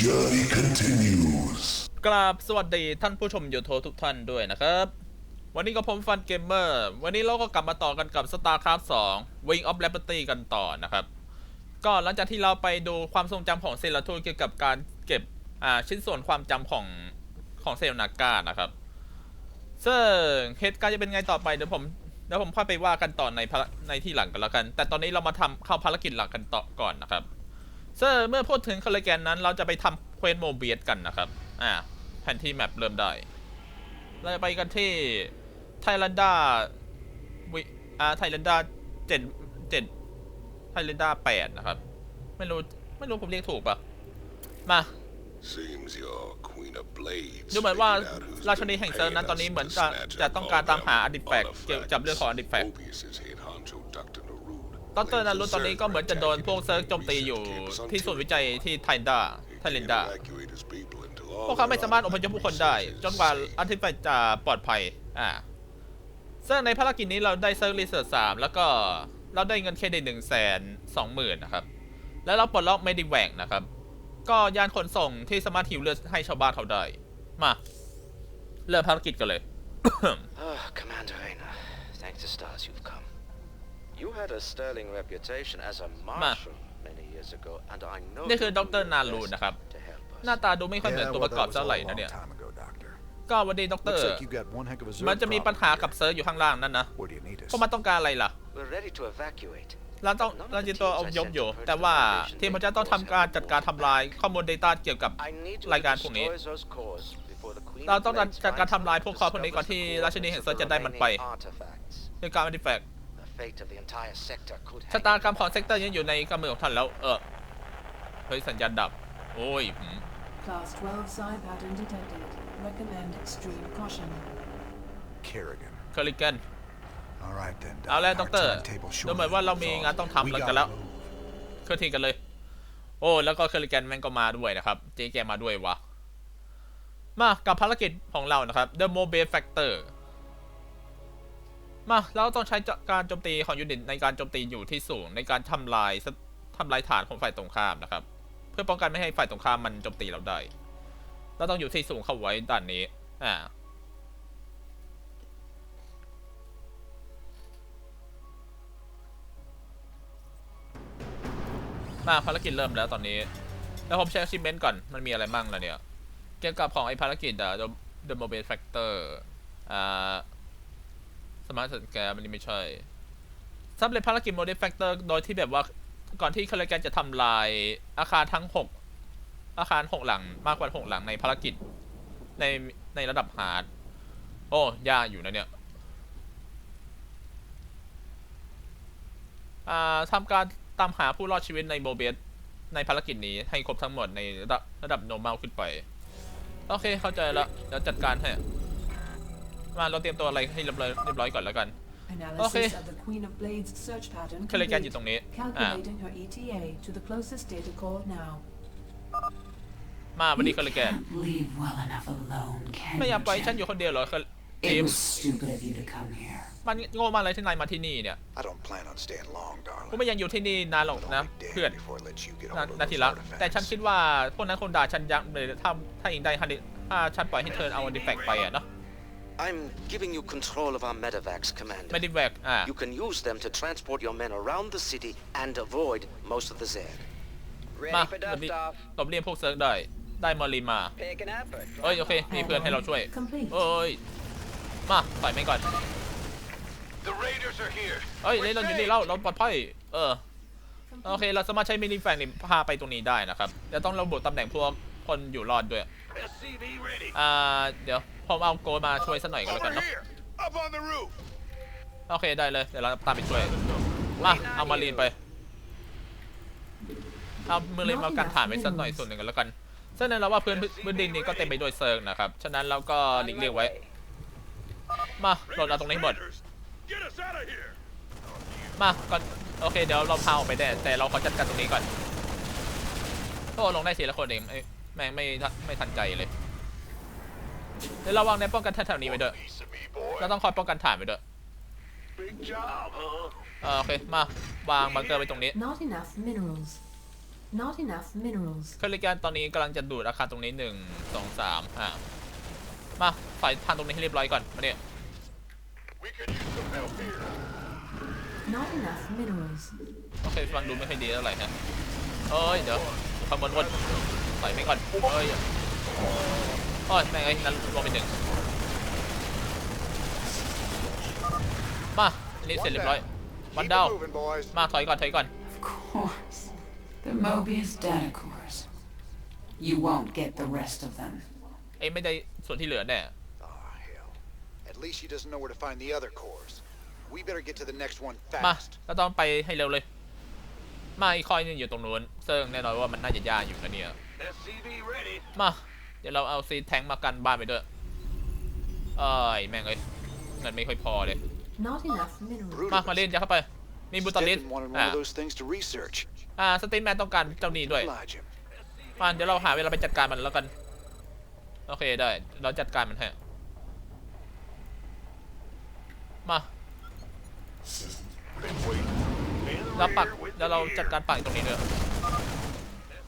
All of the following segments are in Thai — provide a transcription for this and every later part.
Journey continues. กราบสวัสดีท่านผู้ชมยูทูบทุกท่านด้วยนะครับ วันนี้ก็ผมฟันเกมเมอร์วันนี้เราก็กลับมาต่อกันกับ StarCraft 2 Wing of Liberty กันต่อนะครับ ก็หลังจากที่เราไปดูความทรงจำของเซลทูเกี่ยวกับการเก็บอ่าชิ้นส่วนความจำของของเซลนาก้านะครับซึ่งเหตุการณ์จะเป็นไงต่อไปเดี๋ยวผมเดี๋ยวผมค่อยไปว่ากันต่อในในที่หลังกันแล้วกัน แต่ตอนนี้เรามาทำเข้าภารกิจหลักกันต่อก่อนนะครับ ซึ่งเมื่อพูดถึงคอลเลแกนนั้น เราจะไปทำเควสโมเบียสกันนะครับ อ่า แผนที่แมปเริ่มได้ เราจะไปกันที่ไทแลนดาวิอ่าไทแลนดาเจ็ดเจ็ดไทแลนดาแปดนะครับ ไม่รู้ ไม่รู้ผมเรียกถูกปะมา Seems your Queen of Blades ดูเหมือนว่า figured out who's ราช been นีแห่งเซิร์ฟ paying นั้นตอน us นี้เหมือน to จะ snatch จะ up ต้อง all การตาม them หาอดิแฟกเกี่ยวกับเรื่องของอดิแฟก ดรนารุตอนนี้ก็เหมือนจะโดนพวกเซิร์ฟโจมตีอยู่ที่ศูนย์วิจัยที่ไทนดาไทเลนดา พวกเขาไม่สามารถอพยพผู้คนได้ จนกว่าอันที่ไปจะปลอดภัย อ่า ซึ่งในภารกิจนี้เราได้เซิร์ฟรีเสิร์ชสามแล้วก็เราได้เงินเครดิตหนึ่งแสนสองหมื่นนะครับ แล้วเราปลดล็อกเมดิแวงนะครับ ก็ยานขนส่งที่สามารถหิวเลือดให้ชาวบ้านเขาได้ มา เริ่มภารกิจกันเลย Commander Rayner, thank the stars you've come. You had a sterling reputation as a marshal many years ago, and I know นี่คือ you'll ด do ร your นา best รูนะครับ to help us. หน้าตาดูไม่ค่อยเหมือนตัวประกอบเท่าไหร่นะเนี่ย time ago, Doctor. ก็วันดีด็อกเตอ Looks ร์ like you got one heck of a Zerg มันจะมีปัญ problem หากับ here. เซิร์ฟอยู่ข้างล่างนั่นนะ Where do you need us? พวกมันต้องการอะไรล่ะ We're ready to evacuate. เราต้องเราจะตัวเอายบอยู่ แต่ว่าทีมพระเจ้าต้องทำการจัดการทำลายข้อมูล Data เกี่ยวกับ I need to รายการพวกนี้ destroy those cores before the Queen เรา of ต้อง Blades จัดการ finds ทำลาย them พวก and เขาพวกนี้ก่อนที่ discovers ราชินี the แห่ง cause เซิร์ฟ of จะ the ได้มันไป remaining artifacts. ด้วยการมันดิแฟก The fate of the entire sector could ชะ hang ตา in กรรม the ของเซกเตอร์ยังอยู่ในกำมือของท่านแล้ว เออ เฮ้ย สัญญาณดับ โอ้ยหืม Class 12 psi pattern detected. Recommend extreme caution. Kerrigan. เคอริแกน All right then. Doc. เอาแล้ว Our ด็อกเตอร์ timetable ดู shorter เหมือนว่า than เรา we มี thought. งานต้องทำ We แล้ว gotta กันแล้ว move. เคลื่อนที่กันเลย โอ้ แล้วก็เคอริแกนแม่งก็มาด้วยนะครับ เจ๊แกมาด้วยวะ มากับภารกิจของเรานะครับ The Mobile Factor มาเราต้องใช้การโจมตีของยูนิตในการโจมตีอยู่ที่สูงในการทำลายทำลายฐานของฝ่ายตรงข้ามนะครับ เพื่อป้องกันไม่ให้ฝ่ายตรงข้ามมันโจมตีเราได้เราต้องอยู่ที่สูงเข้าไว้ด้านนี้อ่ามาภารกิจเริ่มแล้วตอนนี้ แล้วผมเช็คชิมเมนต์ก่อน มันมีอะไรมั่งล่ะเนี่ย เกี่ยวกับของไอ้ภารกิจอะ The The Mobile Factor อ่า มาร์ทสแกนมันนี่ไม่ใช่สำเร็จภารกิจ Mobile Factor โดยที่แบบว่าก่อนที่คาร์แกนจะทำลายอาคารทั้ง 6 อาคาร 6 หลังมากกว่า 6 หลังในภารกิจในในระดับฮาร์ดโอ้ยากอยู่นะเนี่ยทำการตามหาผู้รอดชีวิตในโมเบสในภารกิจนี้ให้ครบทั้งหมดในระดับระดับ normal ขึ้นไป โอเคเข้าใจแล้วเดี๋ยวจัดการให้ มาเราเตรียมตัวอะไรให้เรียบร้อยเรียบร้อยก่อนแล้วกัน Analysis Okay. of the Queen of Blades search pattern เคอร์แกนอ complete. ยู่ตรงนี้อ่า Calculating her ETA to the closest data core now. มาวันนี้เคอร์แกน Leave well enough alone, can ไม่อยาก you, ปล่อยฉัน Jen? อยู่คนเดียวเหรอเคอร์ It ทีม was stupid of you to come here. มันโง่มากเลยที่นายมาที่นี่เนี่ย I don't plan on staying long, กู darling. ไม่ยังอยู่ที่นี่นานหรอก But นะ I'll be เพื่อน damned before I let you get นา hold of นาที those ละ แต่ฉัน artifacts. คิดว่าพวกนั้นคงด่าฉันยับเลยถ้าถ้าอิงได้ฮันดิถ้าฉันปล่อยให้เธอเอาดิแฟกไปอะเนาะ I'm giving you control of our medevacs, Commander. ไม่ดิแฟกอ่า You can use them to transport your men around the city and avoid most of the Zerg. มา Ready for หลบเลี่ย dust off. หลบเลี่ยงพวกเซิร์ฟได้ ได้มารีนมา Pick an effort. เอ้ย โอเค มีเพื่อนให้เราช่วย Complete. เอ้ย มาปล่อยไม่ก่อน The Raiders are here. เอ้ยเราอยู่นี่แล้วเราปลอดภัย เออ โอเค เราสามารถใช้มินิแฟงนี่พาไปตรงนี้ได้นะครับแต่ต้องระบุตำแหน่งพวกคนอยู่รอดด้วย SCV ready. อ่า เดี๋ยว ผมเอาโกลมาช่วยสักหน่อยกันแล้วกัน Over เนาะ here. Up on the roof. โอเคได้เลย เดี๋ยวเราตามไปช่วย มา เอามารีนไป เอามือรีนมากันฐานไว้สักหน่อยส่วนหนึ่งกันแล้วกันซึ่งแน่นอนว่าพื้นพื้นดินนี้ก็เต็มไปด้วยเซิร์ฟนะครับ ฉะนั้นเราก็หลีกเลี่ยงไว้ มาโหลดเอาตรงนี้ให้หมด Raiders, Get us out of here. มาก่อนโอเคเดี๋ยวเราพาออกไปได้แต่เราขอจัดการตรงนี้ก่อนโอ้ลงได้ทีละคนเองไอ้แม่งไม่ทันไม่ทันใจเลย เดี๋ยวระวังในป้องกันแถวๆนี้ไว้ด้วย Piece of me, boy. เราต้องคอยป้องกันฐานไว้ด้วย Big job, huh? เออโอเค มาวางบังเกอร์ไว้ตรงนี้ Not enough minerals. Not enough minerals. เคลิแกนตอนนี้กำลังจะดูดอาคารตรงนี้หนึ่งสองสามอะมาใส่ทางตรงนี้ให้เรียบร้อยก่อนมาเนี่ย We could use some help here. Not enough minerals. โอเคฟังดูไม่ค่อยดีเท่าไหร่ฮะเอ้ยเดี๋ยวขบวนวนใส่ไปก่อนเอ้ย โอ้ยแม่งไอ้นั่นลงไปหนึ่งมาอันนี้เสร็จเรียบร้อย วัน Keep ดาว it moving, boys. มาถอยก่อนถอยก่อน Of course. The Mobius data cores. You won't get the rest of them. เอ้ยไม่ได้ส่วนที่เหลือแน่ Oh, hell. At least she doesn't know where to find the other cores. We better get to the next one มา fast. ก็ต้องไปให้เร็วเลย มาอีกคอยหนึงอยู่ตรงนู้นซึ่งแน่นอนว่ามันน่าจะยากอยู่นะเนี่ย SCV ready. มา เดี๋ยวเราเอาซีแทงมากันบ้านไปด้วยเอ้ยแม่งเอ้ยเงินไม่ค่อยพอเลย Not enough minerals. มา มาเล่นจะเข้าไป มีบูตอลิส Stephen wanted one อ่า of those things to research. อ่าสตินแมนต้องการเจ้าหนี้ด้วย Oblige him. มาเดี๋ยวเราหาเวลาไปจัดการมันแล้วกัน โอเคได้ เราจัดการมันให้มา Been waiting. In the เราปัก rear with เดี๋ยว the เรา gear. จัดการปักตรงนี้เลย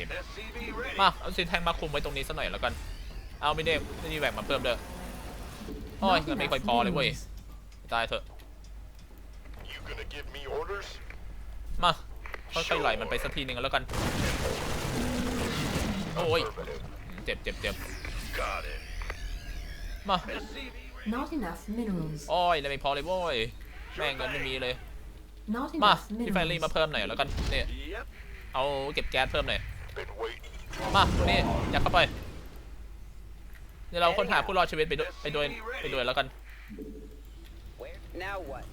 ม่งเจ็บ SCV ready. มาเอาซีแทงมาคุมไว้ตรงนี้สักหน่อยแล้วกัน เอาไม่ได้ไม่ได้แหวกมาเพิ่มเด้อโอ้ย Not เงินไม่ค่อย enough พอเลยเว้ย minerals. ตายเถอะ You gonna give me orders? มาค่อยๆไหลมันไปสักทีหนึ่งแล้วกัน โอ้ย Affirmative. เจ็บเจ็บเจ็บ Got it. มา SCV ready. Not enough minerals. โอ้ยเลยไม่พอเลยโว้ย แม่งเงินไม่มีเลย Not มา enough พี่แฟรรี่มา minerals. เพิ่มหน่อยแล้วกันเนี่ย Yep. เอาเก็บแก๊สเพิ่มหน่อย Been waiting. มาตรงนี้อยากเข้าไป เดี๋ยวเราค้นหาผู้รอดชีวิตไปด้วยไปด้วยไปด้วยแล้วกัน Where? Now what?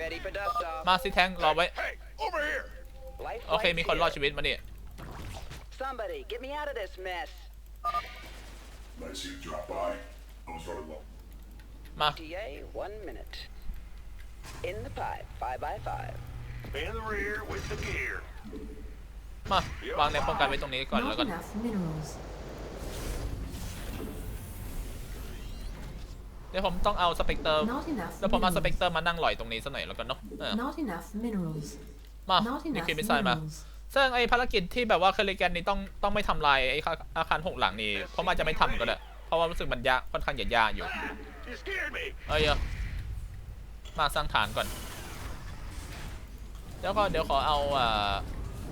Ready for dust off. มาซิแทงรอไว้ Hey, over here. Life โอเค มีคนรอดชีวิตมาเนี่ย Somebody, get me out of this mess. Nice you drop by. I was running low. มา TA, one minute. In the pipe, five by five. In the rear with the gear. มาวางแนวป้องกันไว้ตรงนี้ก่อนแล้ว Not กัน enough minerals. เดี๋ยวผมต้องเอาสเปกเตอร์ Not enough แล้วผมเอาสเปก minerals. เตอร์มานั่งหลอยตรงนี้สักหน่อยแล้วกันเนาะเออ Not enough minerals. มา Not นี่ enough คือมิสไซล์มา minerals. ซึ่งไอ้ภารกิจที่แบบว่าเคลิแกนนี่ต้องต้องไม่ทำลายไอ้อาคารหกหลังนี่เพราะมันจะไม่ทำก็ได้เพราะว่ารู้สึกมันยากค่อนข้างจะยากอยู่ You scared me. เอ้ยเดี๋ยวมาสร้างฐานก่อน แล้วก็เดี๋ยวขอเอาอ่า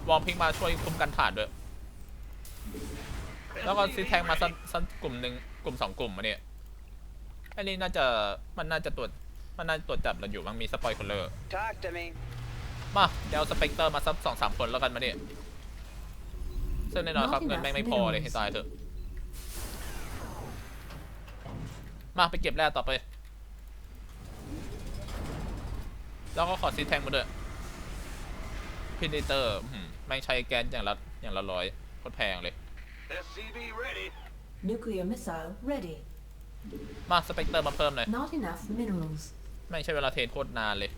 วอร์มพิกมาช่วยคุมกันฐานด้วย แล้วก็ซีแทงมาสักสักกลุ่มหนึ่งกลุ่มสองกลุ่มมาเนี่ยอันนี้น่าจะมันน่าจะตรวจมันน่าจะตรวจจับเราอยู่มั้งมีสปอยคอลเลอร์ Talk to me. มาเดี๋ยวเอาสเปกเตอร์มาสักสองสามคนแล้วกันมาเนี่ยซึ่งแน่นอนครับเงินแม่งไม่พอเลยให้ตายเถอะ มาไปเก็บแร่ต่อไป แล้วก็ขอซีแทงมาด้วย พินิเตอร์แม่งใช้แก๊สอย่างละอย่างละร้อยโคตรแพงเลย SCV ready. Nuclear missile ready. มาสเปกเตอร์มาเพิ่มหน่อย Not enough minerals. แม่งใช้เวลาเทรนโคตรนานเลย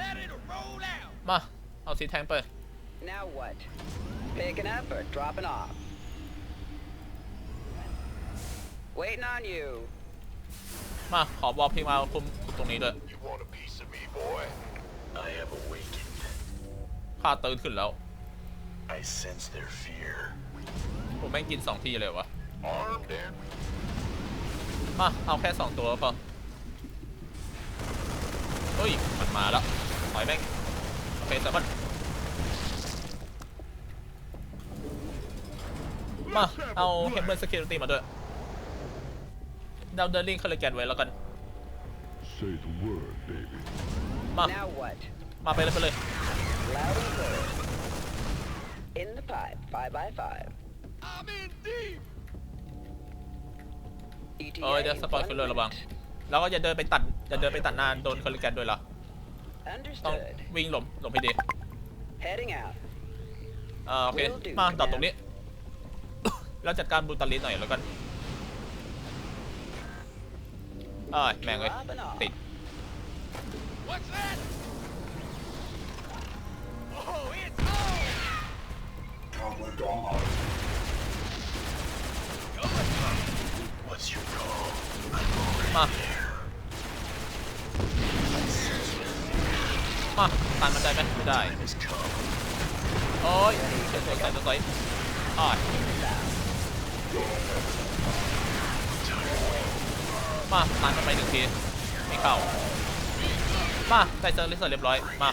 Ready to roll out. มา เอาซีแทงไป Now what? Picking up or dropping off? Waiting on you. มา ขอบอลพิงมาคุมตรงนี้ด้วย You want a piece of me, boy? I have awakened. ข้าตื่นขึ้นแล้ว I sense their fear. ผมแม่งกินสองทีเลยวะ Armed and มาเอาแค่สองตัวก็พอเฮ้ย มันมาแล้วถอยแม่งโอเคแต่มันมา เอาเฮมเบอร์สกิลตี้มาด้วยดาวเดอร์ลิงคาร์แกนไว้แล้วกัน Say the word, baby. มา Now what? มาไปเลยไปเลย Loud and clear. In the pipe, five by five. I'm in deep. ETA, เอ้ยเดี๋ยวสปอย one ฟิลเลอร์ระวัง minute. แล้วก็อย่าเดินไปตัดอย่าเดินไปตัดหน้าโดนคาร์แกนด้วยล่ะต้อง Understood. วิ่งหลบหลบให้ดี Heading out. อ่าโอเค มาดรอปตรงนี้ แล้วจัดการบูตาลิสหน่อยแล้วกันเอ้ยแม่งเอ้ยติด Comment on mine. What's your call? มา มาตันมันได้ไหมไม่ได้ โอ้ยเฉยๆใส่ตัวใส่อ้ายมาตันมันไปหนึ่งที ไม่เข้า มาใส่เซอร์ลิสเซอร์เรียบร้อย มา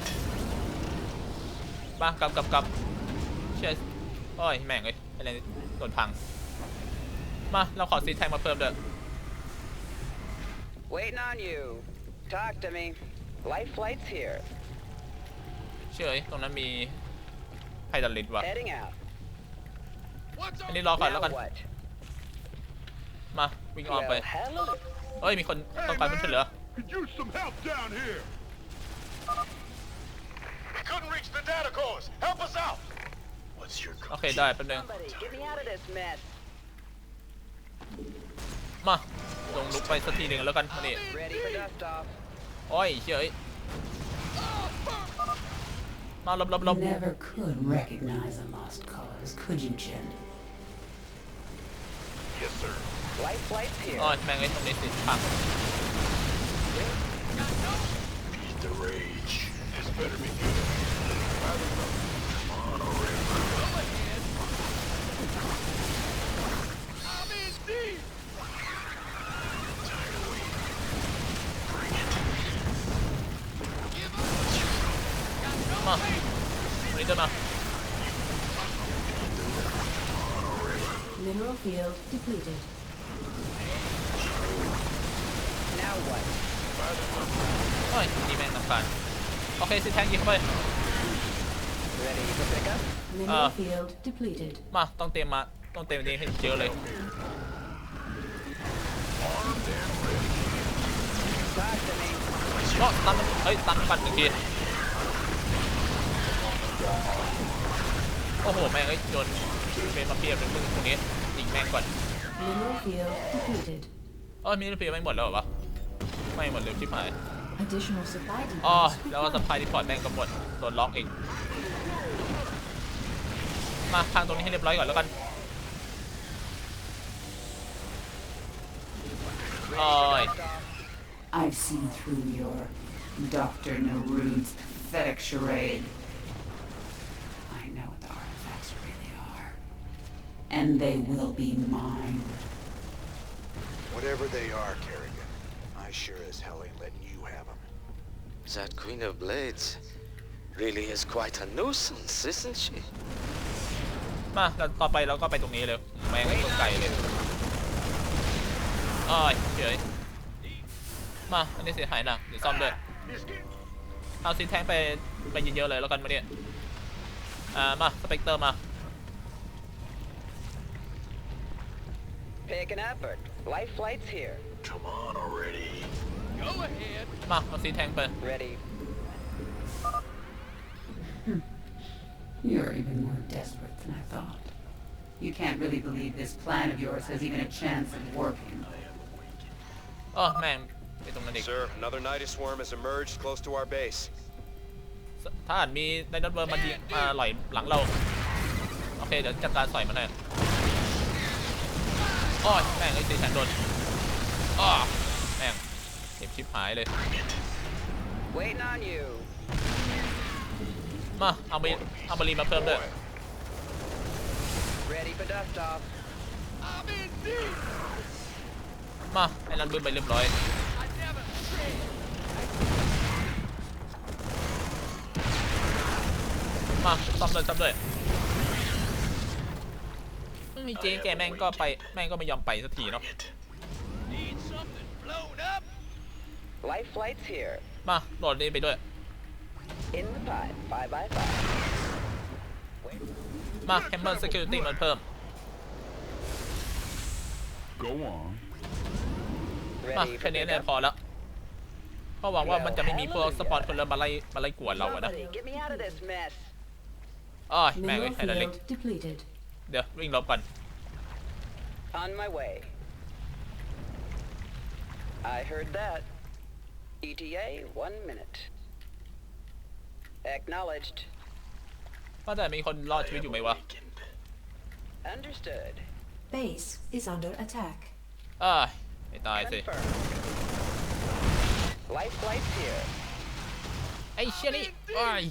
มากลับกลับกลับเชื่อโอ้ยแม่งเอ้ยอะไรโดนพัง มา เราขอซีแทงมาเพิ่มเด้อ Waiting on you. Talk to me. Life flight's here. เชื่อตรงนั้นมีไฮดัลลิดว่ะ Heading out. อันนี้รอก่อนแล้ว Now กัน what? มา วิ่งออนไป Well, hello. เอ้ย มีคนต้องการผู้ช่วยเหลือ Could use some help down here. We couldn't reach the data cores. Help us out. What's your โอ call? เคได้แป๊บนึง Somebody, get me out of this mess. มาลงลุกไปสักทีหนึ่งแล้วกันมานี่ Ready for dust off. โอ้ยเชื่อเอ้ยมาหลบหลบหล You บ never could recognize a lost cause, could you, Jed? Yes, sir. Life flight's here. โอ้ยแม่งไอ้ตรงนี้สิพัง Beat the rage. This better be good. นนี้เดินมา Mineral field depleted. Now what? โอ้ยนี่แม่งนำการโอเคสิแทงยิงเข้าไป Ready for pickup? Mineral Ah. field depleted. มาต้องเตรียมมาต้องเตรียมนี้ให้เยอะเลย Talk to me. ก็ตันมันเฮ้ยตันมันก่อนหนึ่งที โอ้โห แม่งเอ้ยโดนเป็นมาเพียบเป็นมึงตรงนี้ยิงแม่งก่อน Mineral field depleted. เอ้ยมีเพียไม่หมดแล้วเหรอวะไม่หมดเร็วชิบหาย Additional supply อ๋อ depots แล้วก็ส required. ปายรีพอร์ตแม่งก็หมดโดนล็อกอีกมาทางตรงนี้ให้เรียบร้อยก่อนแล้วกันโอ้ย I've seen through your Dr. Narude's pathetic charade. And they will be mine. Whatever they are, Kerrigan, I sure as hell ain't letting you have them. That Queen of Blades really is quite a nuisance, isn't she? มาแล้วต่อไปเราก็ไปตรงนี้เลยแม่งไอ้ตัวไก่เลยอ้อยเฉยมา อันนี้เสียหายหนักเดี๋ยวซ่อมด้วย เอาซีแทงไปไปเยอะๆเลยแล้วกันมาเนี่ย อ่า มาสเปกเตอร์มา Pick an effort. Life flight's here. Come on already. มาเอาซีแทงไป Ready. You're even more desperate than I thought. You can't really believe this plan of yours has even a chance of working. อ๋อแม่งไปตรงนั้นอีก Sir, another Nidus swarm has emerged close to our base. ถ้าอาจมีไดโนเบอร์มายิงมาหล่อยหลังเรา โอเค เดี๋ยวจัดการสอยมันเลย อ้อยแม่งไอ้ซีแทงโดนอ้อแม่งเจ็บชิบหายเลย Waiting on you. มาเอาไปเอาบรีมาเพิ่มด้วย Ready for dust off. มาไอ้นั่นบึ้มไปเรียบร้อย มาซ่อมเลยซ่อมเลยไม่มีเจ๊แกแม่งก็ไปแม่งก็ไม่ยอมไปสักทีเนาะ Life flight's here. มาโหลดนี้ไปด้วย In the pipe. Five by five. มา Hammer Security มันเพิ่ม Go on. มา Ready แค่ for นี้เนี่ย pickup? พอแล้วก็หวังว่ามันจะไม่มีพวกสปอนคนเริ่มมาไล่มาไล่กวนเราอะนะ Somebody, get me out of this mess. อ้อยแม่ง Mineral เอ้ยไฮดรอลิก field depleted. เดี๋ยววิ่งลบก่อน On my way. I heard that. ETA, one minute. Acknowledged. ว่าแต่มีคนรอดชีวิตอยู่ไหมวะ Awakened. Understood. Base is under attack. อ้ายไม่ตายสิ Confirmed. Life flights here. ไอ้เชี่ยนี่อ้าย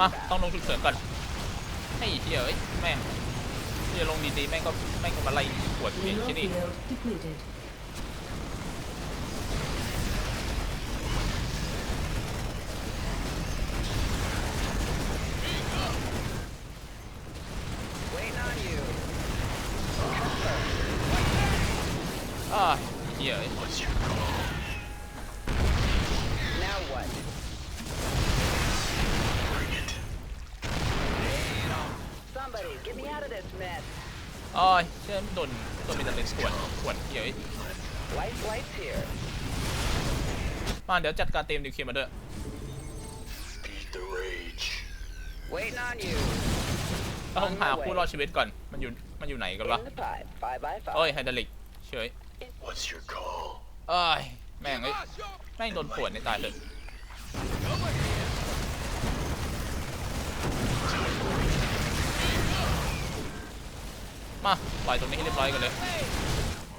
มา ต้องลงฉุกเฉินก่อน ไอ้เชี่ยเอ้ยแม่งเชี่ยลงดีๆแม่งก็แม่งก็มาไล่ขวดที่ Mineral ที่นี่ field depleted. มาเดี๋ยวจัดการเต็มนิวเคลียร์มาด้วย Feed the rage. Waiting on you. ต้องหาผู้รอดชีวิตก่อน มันอยู่ มันอยู่ไหนกันวะ In the pipe. Five by five. โอ้ยไฮดรอลิก เฉย What's your call? อ้ายแม่งเอ้ย แม่งโดนปวดในตายเลย มาปล่อยตรงนี้ให้เรียบร้อยกันเลย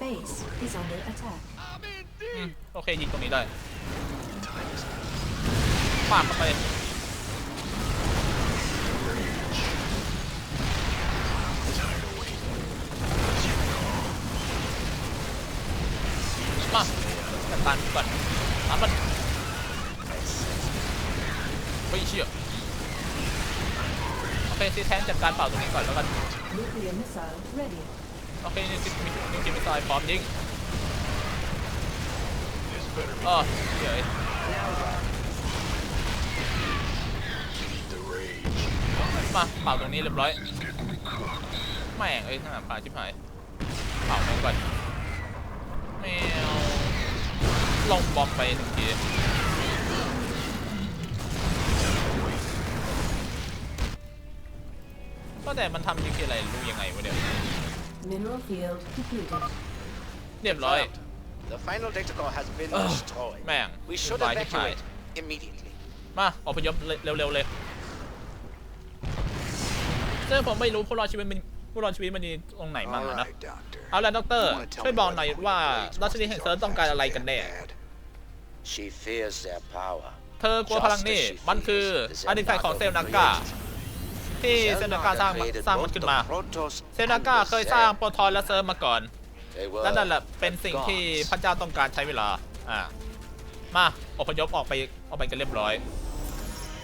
Base is under attack. อืมโอเคยิงตรงนี้ได้ ปาดเข้าไปมาจัดการก่อนตามมันเฮ้ยเชี่ยโอเคซีแทนจัดการเป่าตรงนี้ก่อนแล้วกัน Nuclear missile ready. โอเคนี่มีมีกิมมิสไซล์พร้อมยิงอ๋อเดี๋ย มาเป่าตรงนี้เรียบร้อยแม่งเอ้ยทหารพาชิบหายเป่าแม่งก่อนแมวลงบอมไปหนึ่งทีก็แต่มันทำยิงทีอะไรรู้ยังไงวะเนี่ย Mineral field depleted. เรียบร้อย The final data core has been destroyed. แม่ง We should ตายที่หาย evacuate immediately. มาอพยพเร็วๆเลย ซึ่งผมไม่รู้ผู้รอดชีวิตมันผู้รอดชีวิตมันอยู่ตรงไหนมั่ง All อะนะ right, Doctor. เอาละด็อกเตอร์ You wanna tell ช่วย me บอก what หน่อย the ว่า Blades ราชินีแห่งเซิร์ฟต้องการอะไรกันแน่ Bad. She fears their power. เธอกลัวพลังนี่มันคืออาร์ติแฟกต์ของเซลนาก้าที่เซลนาก้าสร้างมาสร้างมันขึ้นมา เซลนาก้าเคยสร้างโปรทอนและเซิร์ฟมาก่อน และนั่นแหละเป็นสิ่งที่พระเจ้าต้องการใช้เวลา อ่า มาอพยพออกไปออกไปกันเรียบร้อย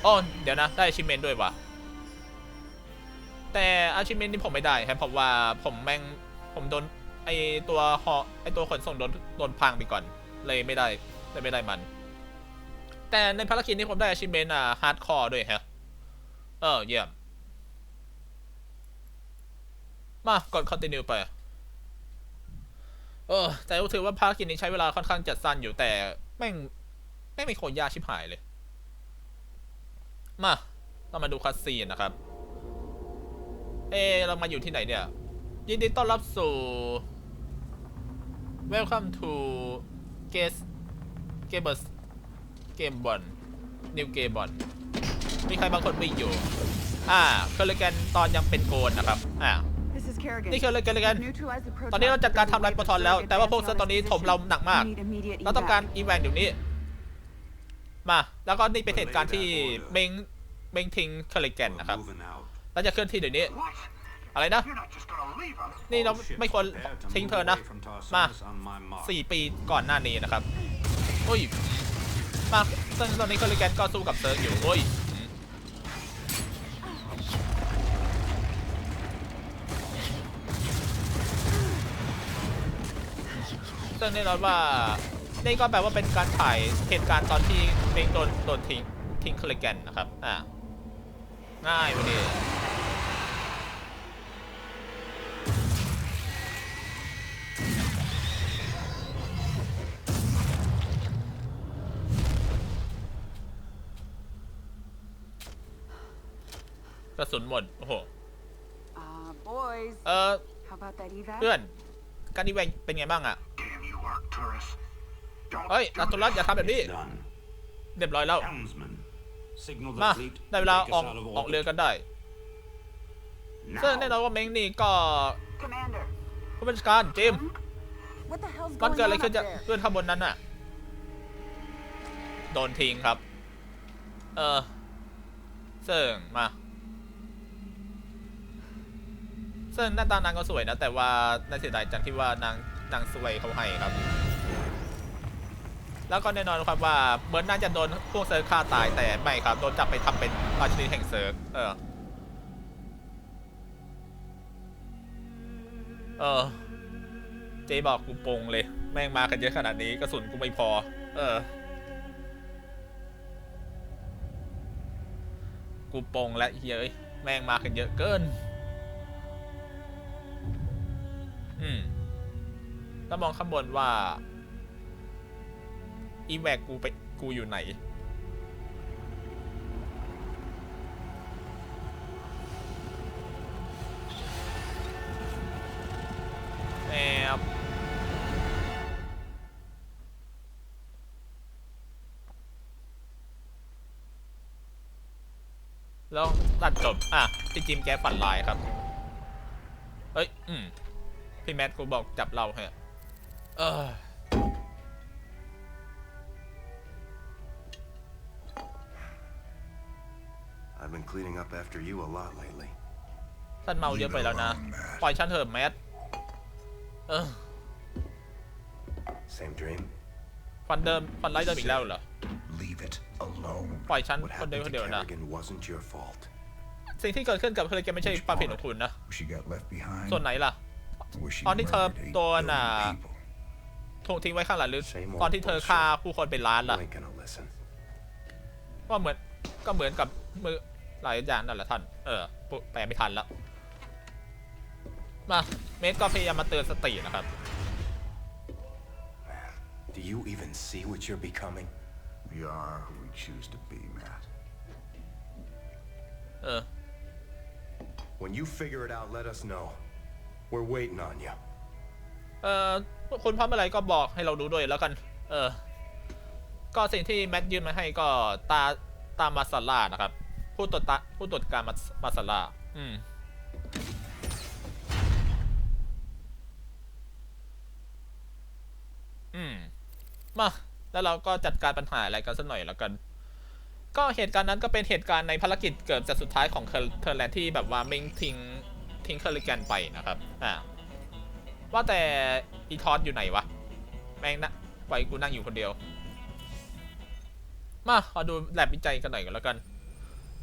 อ้อเดี๋ยวนะ ได้ชิเมนด้วยวะ แต่อาชิเมนนี่ผมไม่ได้ครับเพราะว่าผมแม่งผมโดนไอตัวหอไอตัวขนส่งโดนโดนพังไปก่อน เลยไม่ได้เลยไม่ได้มัน แต่ในภารกิจนี้ผมได้อาชิเมนอะฮาร์ดคอร์ด้วยฮะเออเยี่ยมมากด continue ไป เออ แต่ก็ถือว่าภารกิจนี้ใช้เวลาค่อนข้างจัดสั้นอยู่แต่แม่งแม่งไม่โคตรยากชิบหายเลย มา เรามาดูคัสซีนนะครับ เอะเรามาอยู่ที่ไหนเนี่ย ยินดีต้อนรับสู่ Welcome to Guest Gamers Game b o n New Game b o n มีใครบางคนวิ่งอยู่ อ่าเคอร์เลแกนตอนยังเป็นโกนนะครับ อ่า This is Kerrigan. นี่คือเลยกันเลยกัน Neutralize the ตอนนี้เรา proton จัดการทำลาย before โปรทอนแล้ว we แต่ว่าพวก advance เซิร์ฟตอนนี้ beyond ถมเราหนักมาก We need immediate เราต้องการ evac. อีแวนเดี๋ยวนี้ มา แล้วก็นี่เป็นเหตุการณ์ที่เมงเมงทิงเคอร์เลแกนนะครับ เราจะเคลื่อนที่เดี๋ยวนี้ อะไรนะ นี่เราไม่ควรทิ้งเธอนะ มาสี่ปีก่อนหน้านี้นะครับโอ้ย มาซึ่งตอนนี้เคอร์เลแกนก็สู้กับเซิร์ฟอยู่โอ้ยอืมซึ่งแน่นอนว่านี่ก็แปลว่าเป็นการถ่ายเหตุการณ์ตอนที่เมงโดนโดนทิ้งทิ้งเคอร์เลแกนนะครับ อ่า ง่ายไปดิกระสุนหมด โอ้โห Uh, boys. เออ How about that evac? เพื่อน การดีแวงเป็นไงบ้างอะ Damn you, Arcturus. Don't เฮ้ย do นัตุรัสอย่าทำแบบนี้ Done. เรียบร้อยแล้ว Helmsman, signal มา the fleet. ได้เวลา take ออก us out of ออกเรือ orbit. กันได้ซึ่งแน่นอน Now, ว่าเม้งนี่ก็ Commander. ผู้บัญชาการจิม What the hell's มัน going เกิดอะไร on ขึ้น up จะ there? เพื่อนข้างบนนั้นน่ะ โดนทิ้งครับ เออซึ่งมาซึ่งหน้าตานางก็สวยนะ แต่ว่าน่าเสียดายจังที่ว่านางนางสวยเขาให้ครับ แล้วก็แน่นอนครับว่าเหมือนน่าจะโดนพวกเซิร์ฟฆ่าตายแต่ไม่ครับโดนจับไปทำเป็นราชินีแห่งเซิร์ฟเออเออเจบอกกูปงเลย แม่งมากันเยอะขนาดนี้กระสุนกูไม่พอ เออ กูปงและเฮ้ยแม่งมากันเยอะเกิน อืมแล้วมองข้างบนว่า อีแวกกูไปกูอยู่ไหน แอบแล้วตัดจบ อะพี่จิมแกฝันลายครับ เอ้ย อืม พี่แมทกูบอกจับเราเหอะเออ cleaning up after you a lot lately. ท่านเมาเยอะไปแล้วนะ ปล่อยฉันเถอะแมท เออ Same dream? ฟันเดิมฟันไล่เดิมอีกแล้วเหรอ Leave it alone. ปล่อยฉัน What คนเดียว happened คน to เดียวนะ Kerrigan wasn't your fault. สิ่งที่เกิดขึ้นกับเธอแกไม่ใช่ความผิดของคุณนะ She got left behind. ส่วนไหนล่ะ Where she ตอนที่เธอ murdered eight โดน billion อ่า people. ถูกทิ้งไว้ข้างหลังหรือ Same old ตอนที่เธอฆ่าผู้คนเป็นล้าน You ล่ะ ain't gonna listen. ก็เหมือนก็เหมือนกับมือห ลายอย่างนั่นแหละท่าน เออปุ๊บแปลไม่ทันแล้ว มา เมสก็พยายามมาเตือนสตินะครับ Do you even see what you're becoming? We are who we choose to be, Matt. เออ When you figure it out, let us know. We're waiting on you. เออคุณพร้อมอะไรก็บอกให้เรารู้ด้วยแล้วกัน เออ ก็สิ่งที่แมทยื่นมาให้ก็ตาตามมาซาร่านะครับ ผู้ตรวจตาผู้ตรวจการมามาซาร่าอืมอืมมาแล้วเราก็จัดการปัญหาอะไรกันสักหน่อยแล้วกัน ก็เหตุการณ์นั้นก็เป็นเหตุการณ์ในภารกิจเกือบจะสุดท้ายของเทอร์เทอร์แลนที่แบบว่าม้งทิ้งทิ้งเคอร์ลิแกนไปนะครับอ่าว่าแต่อีทอสอยู่ไหนวะ แม่งนะไว้กูนั่งอยู่คนเดียว มาขอดูแลบวิจัยกันหน่อยกันแล้วกัน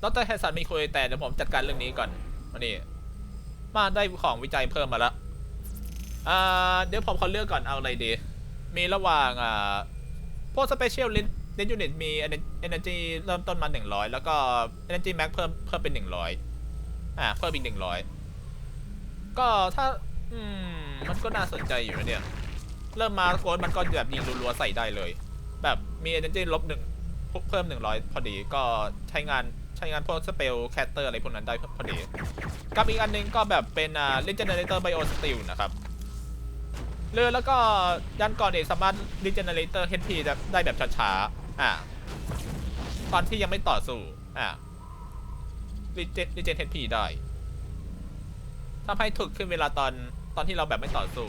ดรแฮสันมีคุยแต่เดี๋ยวผมจัดการเรื่องนี้ก่อนมานี่มาได้ของวิจัยเพิ่มมาแล้วอ่าเดี๋ยวผมขอเลือกก่อนเอาอะไรดี มีระหว่างอ่าพวกสเปเชียลลินลินยูนิตมี energy เริ่มต้นมา 100 แล้วก็ energy max เพิ่มเพิ่มเป็น 100 อ่าเพิ่มอีก 100 ก็ถ้า อืม มันก็น่าสนใจอยู่นะเนี่ย เริ่มมาโค้ดมันก็แบบยิงรัวๆใส่ได้เลย แบบมี energy ลบหนึ่งเพิ่ม 100 พอดีก็ใช้งาน ใช้งานพวกสเปลแคตเตอร์อะไรพวกนั้นได้พอดีกับอีกอันหนึงก็แบบเป็นอ่า regenerator bio steel นะครับเรือแล้วก็ยันก่อนเอกสามารถ regenerator HP ได้ได้แบบช้าๆอ่าตอนที่ยังไม่ต่อสู้อ่า regen regen HP ได้ทำให้ถึกขึ้นเวลาตอนตอนที่เราแบบไม่ต่อสู้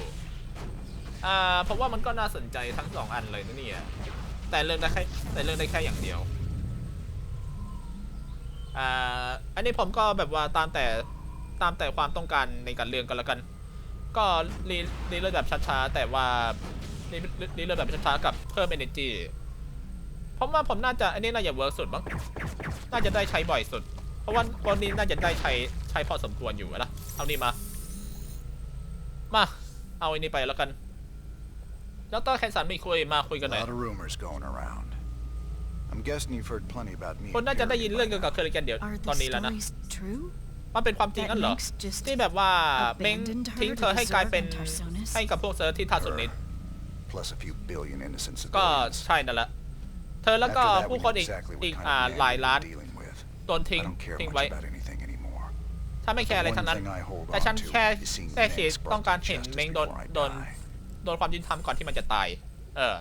อ่าผมว่ามันก็น่าสนใจทั้งสองอันเลยนะเนี่ยแต่เรื่องได้แค่แต่เรื่องได้แค่อย่างเดียว อ่าอันนี้ผมก็แบบว่าตามแต่ตามแต่ความต้องการในการเรื่องกันล้วกัน ก็รีรีเลือดแบบช้าๆแต่ว่ารีรีเลือดแบบช้าๆกับเพิ่ม energy ผมว่าผมน่าจะอันนี้น่าจะเวิร์กสุดมั้งน่าจะได้ใช้บ่อยสุด เพราะว่าคนนี้น่าจะได้ใช้ใช้พอสมควรอยู่นะเอานี่มา มา เอาอันนี้ไปแล้วกันดรแคนสันมีคุยมาคุยกันหน่อย lot of rumors going around. I'm guessing you've heard plenty about me. คน and น่าจะได้ยิน Kerrigan เรื่อง by เกี่ยวกับ now. เคอริแกนเดี๋ยว Are ตอน the นี้แล้วนะ stories true? มันเป็นความจริง That นั่นเหรอ Minx just ที่แบบว่าเม้ง abandoned her ทิ้ง to เธอให้กลายเป็น preserve Antarsonis? ให้กับพวกเซิร์ฟที่ทาสุนิต Plus a few billion innocent ก็ civilians. ใช่นั่นแหละ เธอแล้วก็ After that, ผู้ we คน know อีก exactly what อีก kind อ่า of man หลาย we're ล้าน dealing with. โดนทิ้ง I don't care ทิ้ง much ไว้ about anything anymore. ฉันไม่แคร์อะไรทั้งนั้น One thing I hold แต่ฉัน on to แค่ is seeing แค่ men คิด spark ต้องการ to เห็น justice เมงโดน before I โดน die. โดนความยุติธรรมก่อนที่มันจะตาย เออ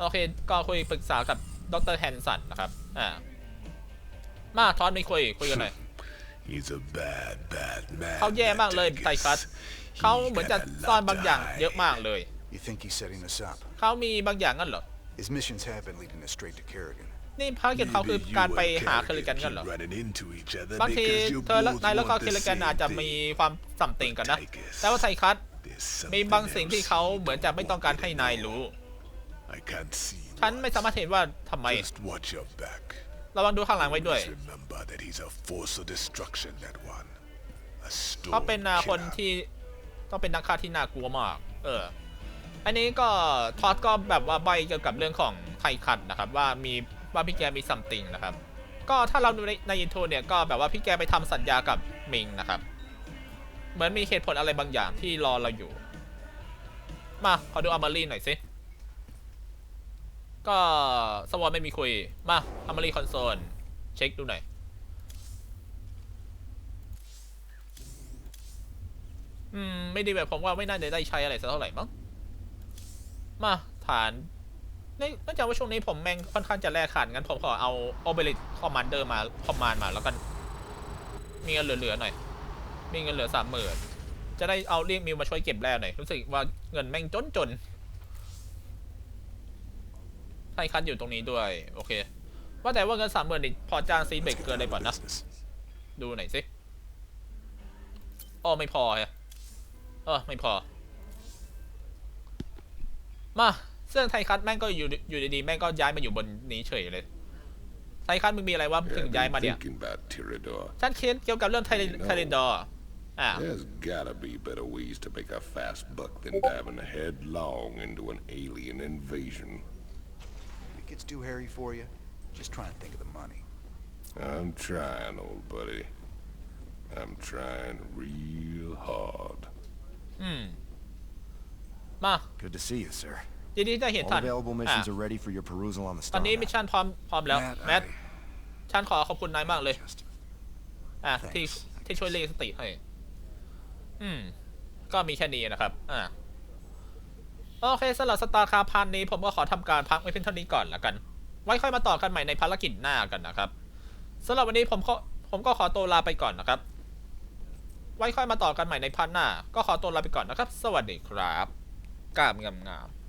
โอเค ก็คุยปรึกษากับดรแฮนสันนะครับ อ่า มาทอนไม่คุย คุยกันหน่อย He's a bad, bad man. เขาแย่มากเลยไทคัสเขาเหมือนจะซ่อนบางอย่างเยอะมากเลย You think he's setting us up? เขามีบางอย่างงั้นเหรอ His missions have been leading us straight to Kerrigan. นี่ภารกิจเขาคือการไปหาเคลิกันกันเหรอ running into each other บางที because you เธอและ both นายแล้วก็ want เค the ลิกัน same อาจจะมี thing. ความสัมติงกันนะ แต่ว่าไทคัส There's มี something บางสิ่งที่ else เขาเหมือนจะไม่ต้องการให้นายรู้ I can't see ฉันไม่สามารถเห็นว่าทำไม Just watch your back. ระวังดูข้างหลังไว้ด้วย Always remember that he's a force of destruction, that one. A เขา storm เป็นอ่าคน killer. ที่ต้องเป็นนักฆ่าที่น่ากลัวมาก เออ อันนี้ก็ทอดก็แบบว่าใบเกี่ยวกับเรื่องของไทคันนะครับ ว่ามีว่าพี่แกมีซัมติงนะครับ ก็ถ้าเราดูในในอินโทรเนี่ยก็แบบว่าพี่แกไปทำสัญญากับมิงนะครับ เหมือนมีเหตุผลอะไรบางอย่างที่รอเราอยู่ มาขอดูอามารีหน่อยสิ ก็สวอนไม่มีคุย มาอามารีคอนโซล เช็คดูหน่อย อืม ไม่ดีแบบผมว่าไม่น่าจะได้ใช้อะไรสักเท่าไหร่มั้ง มาฐานในเนื่องจากว่าช่วงนี้ผมแม่งค่อนข้างจะแลกขาดงั้นผมขอเอาโอเบริตคอมมานเดอร์มาคอมมานมาแล้วกัน มีเงินเหลือๆหน่อย มีเงินเหลือสามหมื่นจะได้เอาเรียกมิวมาช่วยเก็บแร่หน่อย รู้สึกว่าเงินแม่งจนจน ไทคันอยู่ตรงนี้ด้วย โอเค ว่าแต่ว่าเงินสามหมื่นนี่พอจ้างซีเบก Let's เกิน get ได้ down ป่ะ to นะ business. ดูหน่อยสิอ๋อไม่พอฮะเออไม่พอ มาเสื้อไทยคัทแม่งก็อยู่อยู่ดีๆแม่งก็ย้ายมาอยู่บนนี้เฉยเลยไทยคัทมึงมีอะไรวะถึง I've ย้าย been มาเนี่ย thinking about Tirador. ฉันคิดเกี่ยวกับเรื่องไทยไทยดอร์อ่า There's gotta be better ways to make a fast buck than diving headlong into an alien invasion. It gets too hairy for you? Just try and think of the money. I'm trying, old buddy. I'm trying real hard. อืมมา Good to see you, sir. ยินดีจะเห็น All ท่าน available อะ missions are ready for your perusal on the ตอน star นี้มิช map. ชั่นพร้อมพร้อมแล้ว Matt, แมท I ฉันขอขอบคุณนายมากเลย just อะที่ Thanks. ที่ช่วยเรียกสติให้ อืม ก็มีแค่นี้นะครับ อ่า โอเคสำหรับสตาร์คาพันนี้ผมก็ขอทำการพักไว้เพียงเท่านี้ก่อนละกัน ไว้ค่อยมาต่อกันใหม่ในภารกิจหน้ากันนะครับสำหรับวันนี้ผมก็ผมก็ขอตัวลาไปก่อนนะครับ ไว้ค่อยมาต่อกันใหม่ในพาร์ทหน้า ก็ขอตัวลาไปก่อนนะครับ สวัสดีครับกราบงามๆ